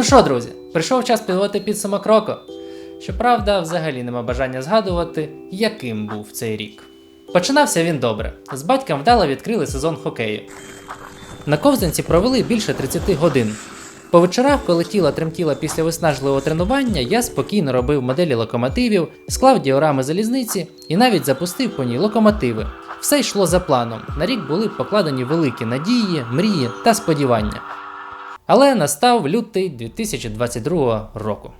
Ну що, друзі, прийшов час підводити підсумок року. Щоправда, взагалі нема бажання згадувати, яким був цей рік. Починався він добре. З батьком вдало відкрили сезон хокею. На ковзанці провели більше 30 годин. По вечорах, коли тіло тремтіло після виснажливого тренування, я спокійно робив моделі локомотивів, склав діорами залізниці і навіть запустив по ній локомотиви. Все йшло за планом. На рік були покладені великі надії, мрії та сподівання. Але настав лютий 2022 року.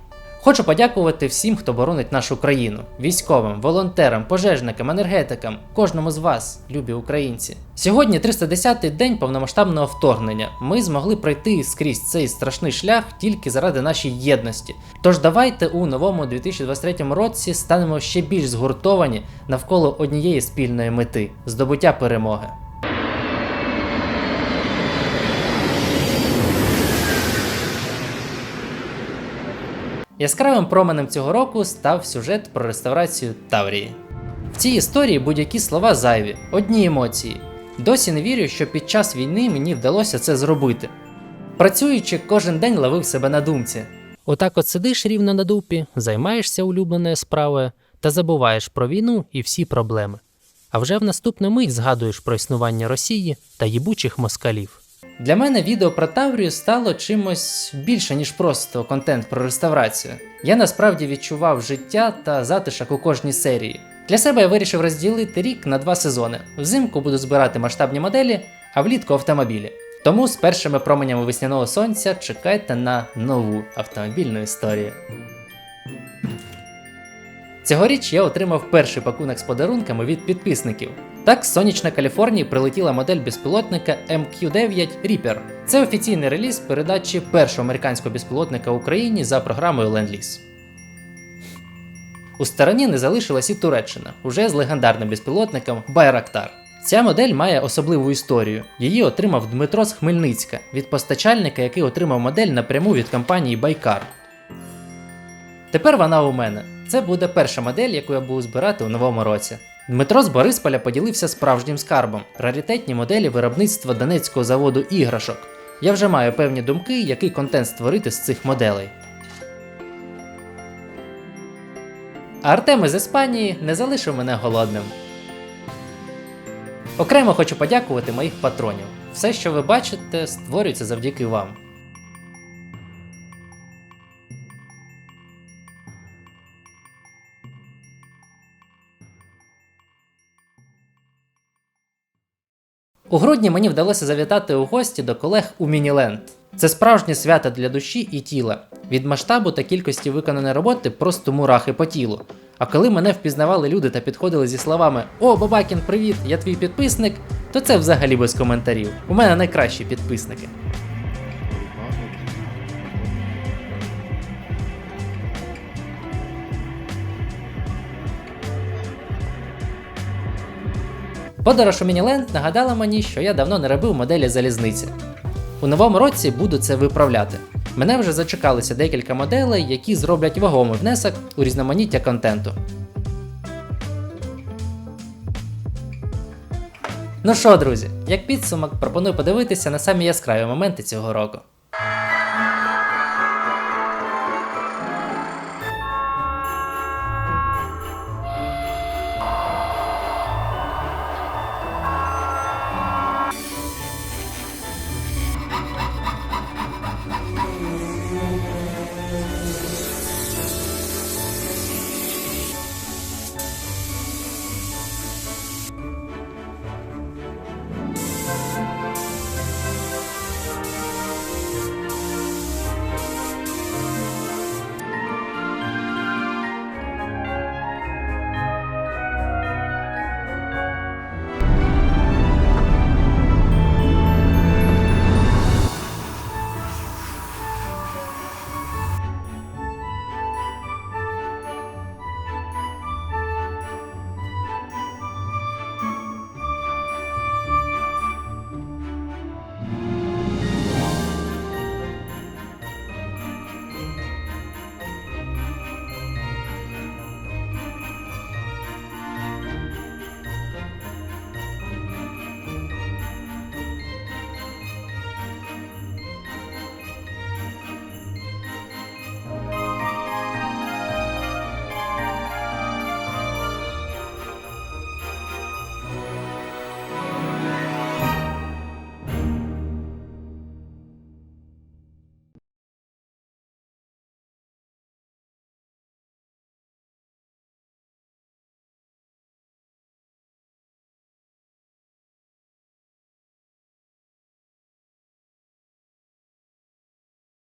Хочу подякувати всім, хто боронить нашу країну: військовим, волонтерам, пожежникам, енергетикам, кожному з вас, любі українці. Сьогодні 310-й день повномасштабного вторгнення. Ми змогли пройти скрізь цей страшний шлях тільки заради нашої єдності. Тож давайте у новому 2023 році станемо ще більш згуртовані навколо однієї спільної мети здобуття перемоги. Яскравим променем цього року став сюжет про реставрацію Таврії. В цій історії будь-які слова зайві, одні емоції. Досі не вірю, що під час війни мені вдалося це зробити. Працюючи, кожен день ловив себе на думці. Отак от сидиш рівно на дупі, займаєшся улюбленою справою та забуваєш про війну і всі проблеми. А вже в наступну мить згадуєш про існування Росії та їбучих москалів. Для мене відео про Таврію стало чимось більше, ніж просто контент про реставрацію. Я насправді відчував життя та затишок у кожній серії. Для себе я вирішив розділити рік на два сезони. Взимку буду збирати масштабні моделі, а влітку автомобілі. Тому з першими променями весняного сонця чекайте на нову автомобільну історію. Цьогоріч я отримав перший пакунок з подарунками від підписників. Так, з сонячної Каліфорнії прилетіла модель безпілотника MQ-9 Reaper. Це офіційний реліз передачі першого американського безпілотника Україні за програмою Ленд-Ліз. У стороні не залишилась і Туреччина, уже з легендарним безпілотником Байрактар. Ця модель має особливу історію. Її отримав Дмитро з Хмельницька від постачальника, який отримав модель напряму від компанії Байкар. Тепер вона у мене. Це буде перша модель, яку я буду збирати у новому році. Дмитро з Борисполя поділився справжнім скарбом раритетні моделі виробництва Донецького заводу іграшок. Я вже маю певні думки, який контент створити з цих моделей. А Артем із Іспанії не залишив мене голодним. Окремо хочу подякувати моїх патронів. Все, що ви бачите, створюється завдяки вам. У грудні мені вдалося завітати у гості до колег у Мініленд. Це справжнє свято для душі і тіла. Від масштабу та кількості виконаної роботи просто мурахи по тілу. А коли мене впізнавали люди та підходили зі словами О, Бабакін, привіт! Я твій підписник, то це взагалі без коментарів. У мене найкращі підписники. Подорож у Мініленд нагадала мені, що я давно не робив моделі залізниці. У новому році буду це виправляти. Мене вже зачекалися декілька моделей, які зроблять вагомий внесок у різноманіття контенту. Ну що, друзі, як підсумок, пропоную подивитися на самі яскраві моменти цього року.